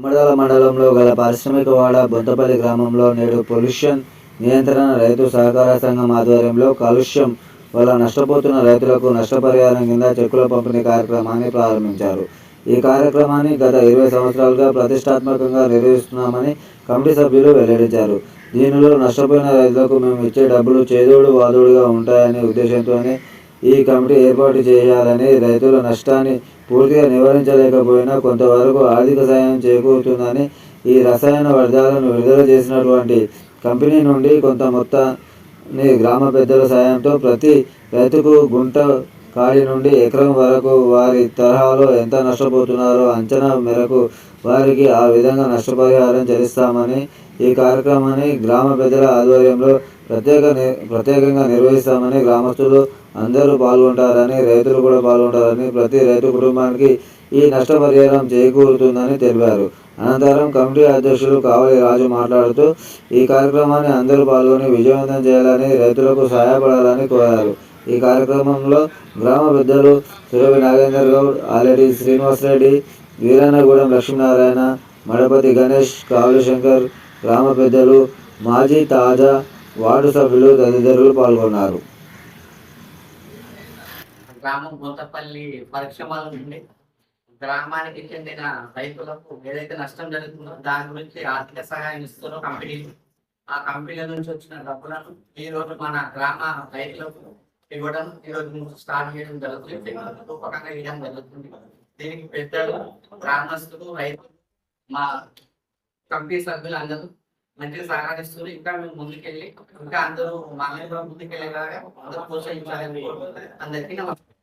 ఉమ్మడాల మండలంలో గల పారిశ్రామికవాడ బొంతపల్లి గ్రామంలో నేడు పొల్యూషన్ నియంత్రణ రైతు సహకార సంఘం ఆధ్వర్యంలో కాలుష్యం వల్ల నష్టపోతున్న రైతులకు నష్టపరిహారం కింద చెక్కుల పంపిణీ కార్యక్రమాన్ని ప్రారంభించారు. ఈ కార్యక్రమాన్ని గత ఇరవై సంవత్సరాలుగా ప్రతిష్టాత్మకంగా నిర్వహిస్తున్నామని కమిటీ సభ్యులు వెల్లడించారు. దీనిలో నష్టపోయిన రైతులకు మేము ఇచ్చే డబ్బులు చేదోడు వాదోడుగా ఉంటాయనే ఉద్దేశంతోనే ఈ కమిటీ ఏర్పాటు చేయాలని రైతుల నష్టాన్ని పూర్తిగా నివారించలేకపోయినా కొంతవరకు ఆర్థిక సాయం చేకూరుతుందని ఈ రసాయన వ్యర్థాలను విడుదల చేసినటువంటి కంపెనీ నుండి కొంత మొత్తాన్ని గ్రామ పెద్దల సాయంతో ప్రతి రైతుకు గుంట కాడి నుండి ఎకరం వరకు వారి తరహాలో ఎంత నష్టపోతున్నారో అంచనా మేరకు వారికి ఆ విధంగా నష్టపరిహారం చెల్లిస్తామని ఈ కార్యక్రమాన్ని గ్రామ పెద్దల ఆధ్వర్యంలో ప్రత్యేక ని- ప్రత్యేకంగా నిర్వహిస్తామని గ్రామస్తులు అందరూ పాల్గొంటారని రైతులు కూడా పాల్గొంటారని ప్రతి రైతు కుటుంబానికి ఈ నష్టపరిహారం చేకూరుతుందని తెలిపారు. అనంతరం కమిటీ అధ్యక్షులు కావలి రాజు మాట్లాడుతూ ఈ కార్యక్రమాన్ని అందరూ పాల్గొని విజయవంతం చేయాలని రైతులకు సహాయపడాలని కోరారు. ఈ కార్యక్రమంలో గ్రామ పెద్దలు సురభి నాగేందర్ గౌడ్ ఆలెడి శ్రీనివాసరెడ్డి వీరన్నగూడెం లక్ష్మీనారాయణ మడపతి గణేష్ కావలిశంకర్ గ్రామ పెద్దలు మాజీ తాజా వార్డు సభ్యులు తదితరులు పాల్గొన్నారు. గ్రామం బొంతపల్లి పరిశ్రమల నుండి గ్రామానికి చెందిన రైతులకు ఏదైతే నష్టం జరుగుతుందో దాని గురించి ఆర్థిక సహాయం ఇస్తున్న కంపెనీలు ఆ కంపెనీల నుంచి వచ్చిన డబ్బులను ఈ రోజు మన గ్రామ రైతులకు ఇవ్వడం ఈరోజు స్టార్ట్ చేయడం జరుగుతుంది. రూపకంగా ఇవ్వడం జరుగుతుంది. దీనికి పెద్దలు గ్రామస్తులు రైతులు మా కమిటీ సభ్యులు అందరూ మంచిగా సహకరిస్తున్నారు. ఇంకా మేము ముందుకెళ్ళి ఇంకా అందరూ మా ముందుకెళ్ళేలాగా అందరూ ప్రోత్సహించాలని అందరికీ నమస్కారం.